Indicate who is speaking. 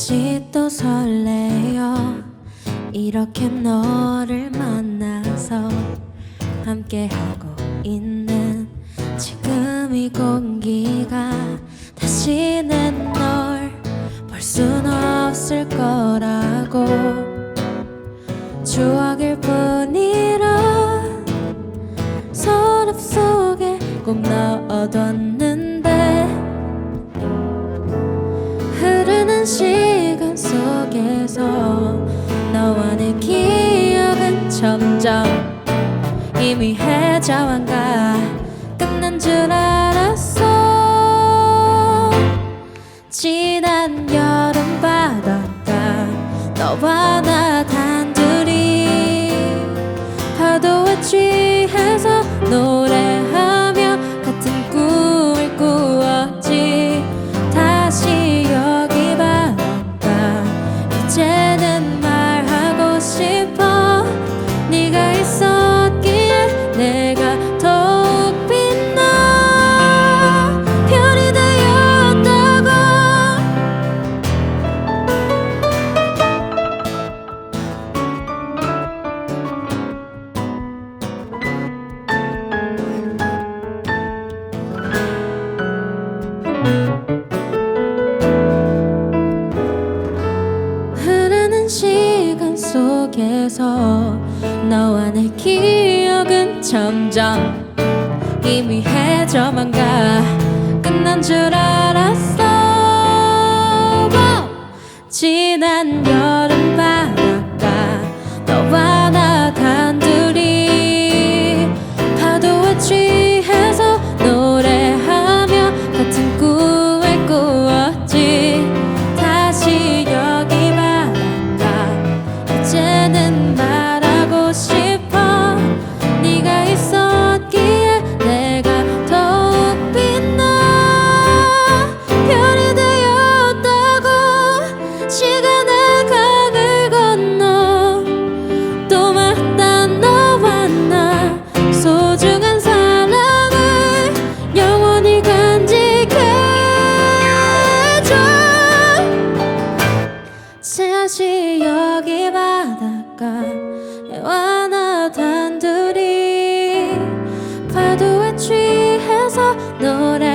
Speaker 1: 다시 또 설레요 이렇게 너를 만나서 함께하고 있는 지금 이 공기가 다시는 널. 볼 순 없을 거라고 추억일 뿐이라. 서랍 속에 꼭 넣어뒀는 속에서 너와 내 기억은 점점 희미해져간가 끝난 줄 알았어. 지난 여름 바닷가 너와 나 속에서 너와 내 기억은 점점 희미해져만 가. 끝난 줄 알았어. 지난 여 野良